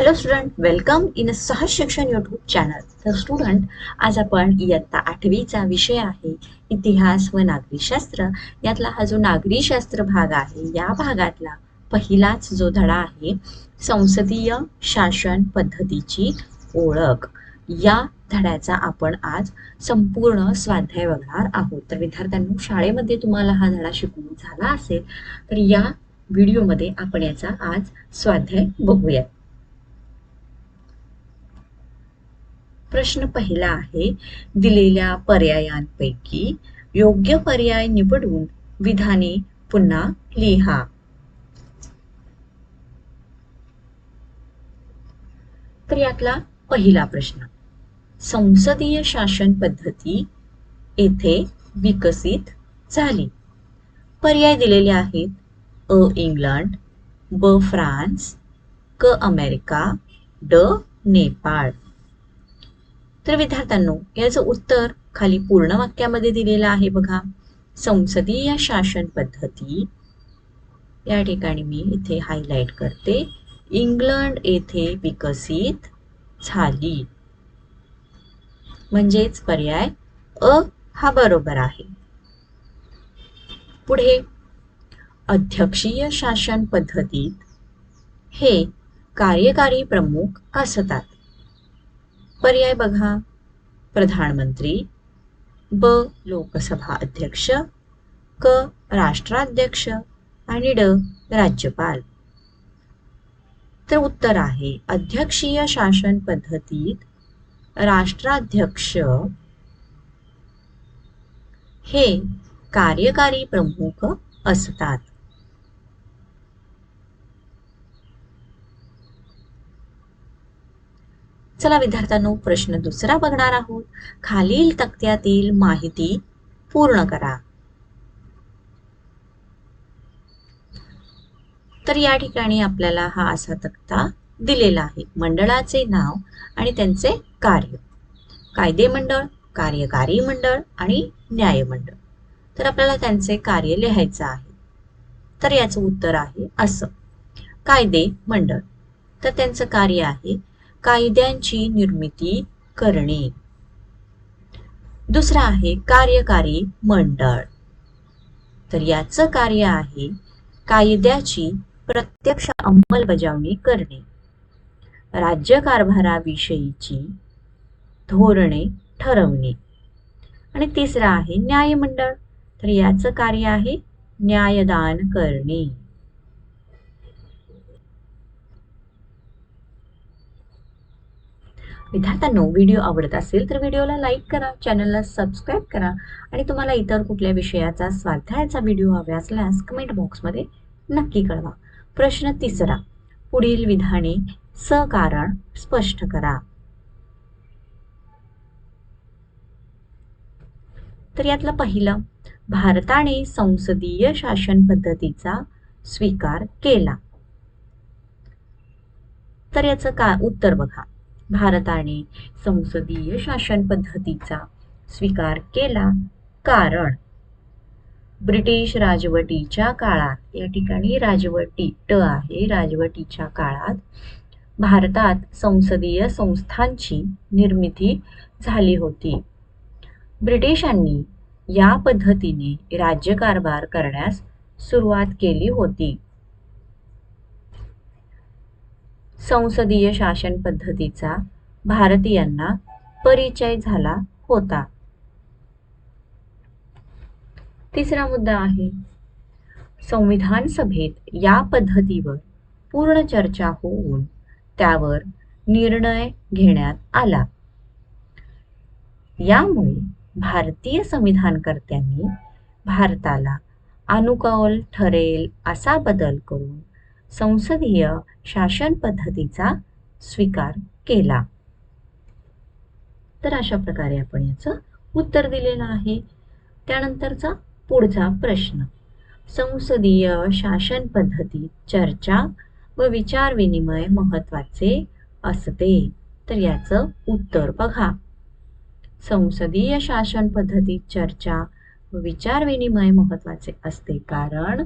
Hello student welcome in सहज शिक्षण YouTube channel तर स्टुडंट आज आपण इयत्ता आठवीचा विषय आहे इतिहास व नागरीशास्त्र. यातला हा जो नागरीशास्त्र भाग आहे या भागातला पहिलाच जो धडा आहे संसदीय शासन पद्धतीची ओळख. या धड्याचा आपण आज संपूर्ण स्वाध्याय बघणार आहोत. तर विद्यार्थ्यांनो शाळेमध्ये तुम्हाला हा धडा शिकवून झाला असेल तर या व्हिडिओमध्ये आपण याचा आज स्वाध्याय बघूयात. प्रश्न पहिला आहे दिलेल्या पर्यायांपैकी योग्य पर्याय निवडून विधाने पुन्हा लिहा. तर यातला पहिला प्रश्न संसदीय शासन पद्धती येथे विकसित झाली. पर्याय दिलेले आहेत अ इंग्लंड ब फ्रान्स क अमेरिका ड नेपाळ. तर विद्यार्थ्यांनो याचं उत्तर खाली पूर्ण वाक्यामध्ये दिलेलं आहे बघा. संसदीय शासन पद्धती. या ठिकाणी मी इथे हायलाइट करते. इंग्लंड येथे विकसित झाली. म्हणजेच पर्याय अ हा बरोबर आहे. पुढे अध्यक्षीय शासन पद्धतीत हे कार्यकारी प्रमुख असतात. पर्याय बघा. प्रधानमंत्री ब लोकसभा अध्यक्ष क राष्ट्राध्यक्ष आणि ड राज्यपाल. तर उत्तर आहे अध्यक्षीय शासन पद्धतीत राष्ट्राध्यक्ष हे कार्यकारी प्रमुख असतात. चला विद्यार्थ्यांनो प्रश्न दुसरा बघणार आहोत. खालील तक्त्यातील माहिती पूर्ण करा. तर या ठिकाणी आपल्याला हा असा तक्ता दिलेला आहे. मंडळाचे नाव आणि त्यांचे कार्य. कायदे मंडळ कार्यकारी मंडळ आणि न्यायमंडळ तर आपल्याला त्यांचे कार्य लिहायचं आहे. तर याचं उत्तर आहे असं. कायदे मंडळ. तर त्यांचं कार्य आहे कायद्यांची निर्मिती करणे. दुसरा आहे कार्यकारी मंडळ. तर याचं कार्य आहे कायद्याची प्रत्यक्ष अंमलबजावणी करणे. राज्यकारभाराविषयीची धोरणे ठरवणे. आणि तिसरा आहे न्यायमंडळ. तर याचं कार्य आहे न्यायदान करणे. विद्यार्थ्यांनो व्हिडिओ आवडत असेल तर व्हिडिओला लाईक करा चॅनलला सबस्क्राईब करा आणि तुम्हाला इतर कुठल्या विषयाचा स्वाध्यायाचा व्हिडिओ हवे असल्यास कमेंट बॉक्समध्ये नक्की कळवा. प्रश्न तिसरा पुढील विधाने सकारण स्पष्ट करा. तर यातलं पहिलं भारताने संसदीय शासन पद्धतीचा स्वीकार केला. तर याचं का उत्तर बघा. भारताने संसदीय शासन पद्धतीचा स्वीकार केला. कारण ब्रिटिश राजवटीच्या काळात या ठिकाणी राजवटी ट आहे. राजवटीच्या काळात भारतात संसदीय संस्थांची निर्मिती झाली होती. ब्रिटिशांनी या पद्धतीने राज्यकारभार करण्यास सुरुवात केली होती. संसदीय शासन पद्धतीचा भारतीयांना परिचय झाला होता. तिसरा मुद्दा आहे संविधान सभेत या पद्धतीवर पूर्ण चर्चा होऊन त्यावर निर्णय घेण्यात आला. यामुळे भारतीय संविधानकर्त्यांनी भारताला अनुकूल ठरेल असा बदल करून संसदीय शासन पद्धतीचा स्वीकार केला. तर अशा प्रकारे आपण याचं उत्तर दिलेलं आहे. त्यानंतरचा पुढचा प्रश्न. संसदीय शासन पद्धतीत चर्चा व विचारविनिमय महत्त्वाचे असते. तर याचं उत्तर बघा. संसदीय शासन पद्धतीत चर्चा व विचारविनिमय महत्त्वाचे असते कारण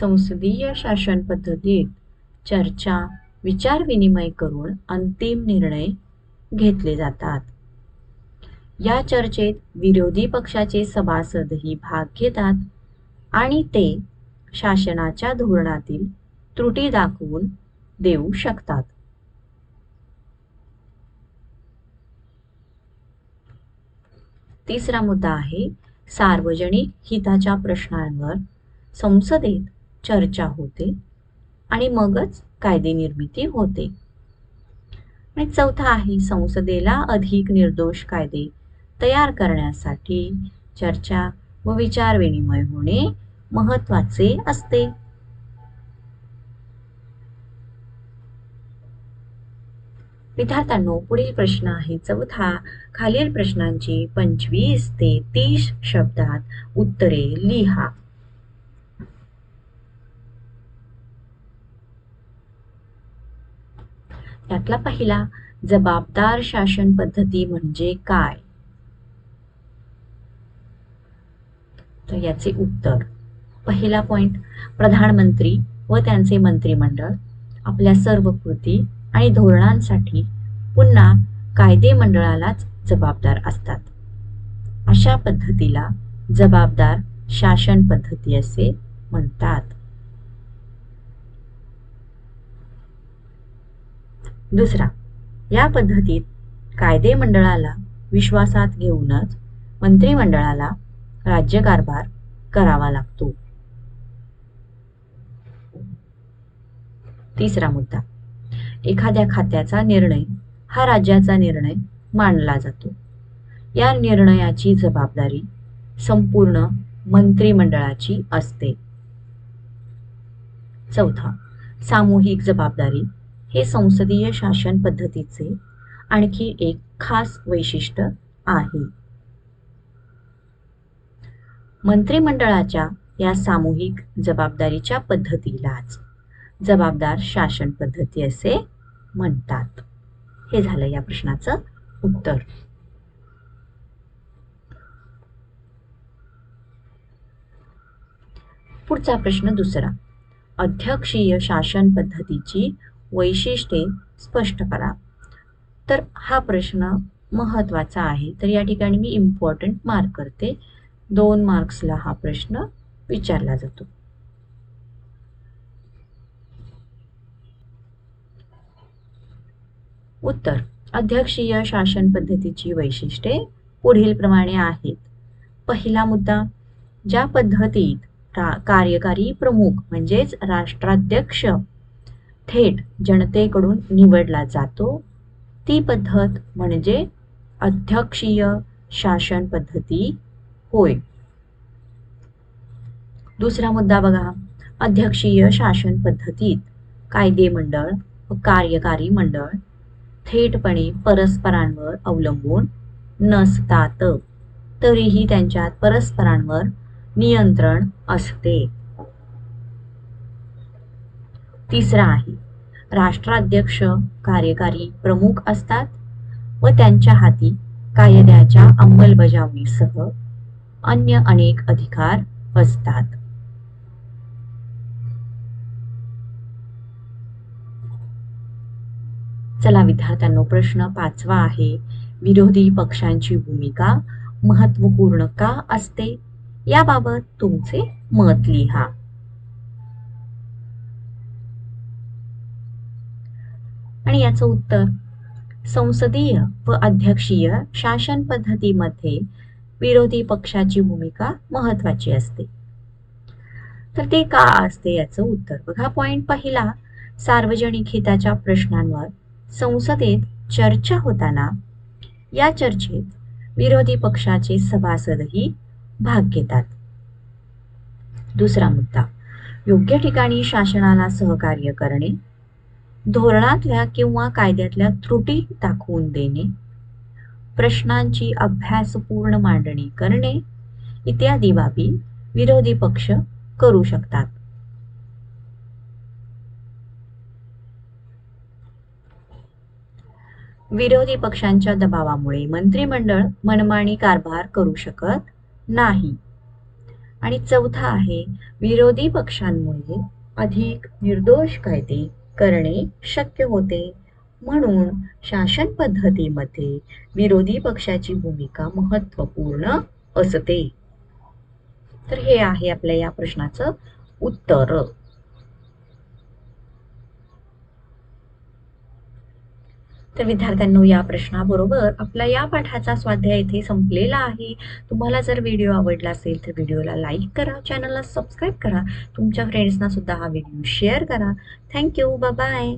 संसदीय शासन पद्धतीत चर्चा विचार विनिमय करून अंतिम निर्णय घेतले जातात. या चर्चेत विरोधी पक्षाचे सभासदही भाग घेतात आणि ते शासनाच्या धोरणातील त्रुटी दाखवून देऊ शकतात. तिसरा मुद्दा आहे सार्वजनिक हिताच्या प्रश्नांवर संसदेत चर्चा होते आणि मगच कायदे निर्मिती होते. आणि चौथा आहे संसदेला अधिक निर्दोष कायदे तयार करण्यासाठी चर्चा व विचार विनिमय होणे महत्त्वाचे असते. विद्यार्थ्यांनो पुढील प्रश्न आहे चौथा खालील प्रश्नांची पंचवीस ते तीस शब्दात उत्तरे लिहा. त्यातला पहिला जबाबदार शासन पद्धती म्हणजे काय? तर याचे उत्तर. पहिला पॉइंट प्रधानमंत्री व त्यांचे मंत्रिमंडळ. आपल्या सर्व कृती आणि धोरणांसाठी पुन्हा कायदे मंडळालाच जबाबदार असतात. अशा पद्धतीला जबाबदार शासन पद्धती असे म्हणतात. दुसरा या पद्धतीत कायदे मंडळाला विश्वासात घेऊनच मंत्रिमंडळाला राज्यकारभार करावा लागतो. तिसरा मुद्दा एखाद्या खात्याचा निर्णय हा राज्याचा निर्णय मानला जातो. या निर्णयाची जबाबदारी संपूर्ण मंत्रिमंडळाची असते. चौथा सामूहिक जबाबदारी हे संसदीय शासन पद्धतीचे आणखी एक खास वैशिष्ट्य आहे. मंत्रिमंडळाच्या या सामूहिक जबाबदारीच्या पद्धतीलाच जबाबदार शासन पद्धती असे म्हणतात. हे झालं या प्रश्नाचं उत्तर. पुढचा प्रश्न दुसरा. अध्यक्षीय शासन पद्धतीची वैशिष्ट्ये स्पष्ट करा. तर हा प्रश्न महत्त्वाचा आहे. तर या ठिकाणी मी इम्पॉर्टंट मार्क करते. दोन मार्क्सला हा प्रश्न विचारला जातो. उत्तर. अध्यक्षीय शासन पद्धतीची वैशिष्ट्ये पुढील प्रमाणे आहेत. पहिला मुद्दा. ज्या पद्धतीत कार्यकारी प्रमुख म्हणजेच राष्ट्राध्यक्ष थेट जनतेकडून निवडला जातो. ती पद्धत म्हणजे अध्यक्षीय शासन पद्धती होय. दुसरा मुद्दा बघा. अध्यक्षीय शासन पद्धतीत कायदे मंडळ व कार्यकारी मंडळ थेटपणे परस्परांवर अवलंबून नसतात. तरीही त्यांच्यात परस्परांवर नियंत्रण असते. तिसरा आहे. राष्ट्राध्यक्ष कार्यकारी प्रमुख असतात व त्यांच्या हाती कायद्याच्या अंमलबजावणीसह अन्य अनेक अधिकार असतात. चला विद्यार्थ्यांनो प्रश्न पाचवा आहे. विरोधी पक्षांची भूमिका महत्त्वपूर्ण का असते? याबाबत तुमचे मत लिहा. आणि याचं उत्तर संसदीय व अध्यक्षीय शासन पद्धतीमध्ये विरोधी पक्षाची भूमिका महत्वाची असते. तर ते का असते याचं उत्तर बघा. पॉइंट पहिला सार्वजनिक हिताच्या प्रश्नांवर संसदेत चर्चा होताना या चर्चेत विरोधी पक्षाचे सभासदही भाग घेतात. दुसरा मुद्दा योग्य ठिकाणी शासनाला सहकार्य करणे धोरणातल्या किंवा कायद्यातल्या त्रुटी दाखवून देणे प्रश्नांची अभ्यासपूर्ण मांडणी करणे इत्यादी बाबी विरोधी पक्ष करू शकतात. विरोधी पक्षांच्या दबावामुळे मंत्रिमंडळ मनमानी कारभार करू शकत नाही. आणि चौथा आहे विरोधी पक्षांमुळे अधिक निर्दोष कायदे करणे शक्य होते. म्हणून शासन पद्धतीमध्ये विरोधी पक्षाची भूमिका महत्त्वपूर्ण असते. तर हे आहे आपल्या या प्रश्नाचं उत्तर. तर विद्यार्थ्यांनो या प्रश्नाबरोबर आपला या पाठाचा स्वाध्याय इथे संपलेला आहे. तुम्हाला जर व्हिडिओ आवडला असेल तर व्हिडिओला लाईक करा चॅनलला सबस्क्राईब करा तुमच्या फ्रेंड्सना सुद्धा हा व्हिडिओ शेअर करा. Thank you bye.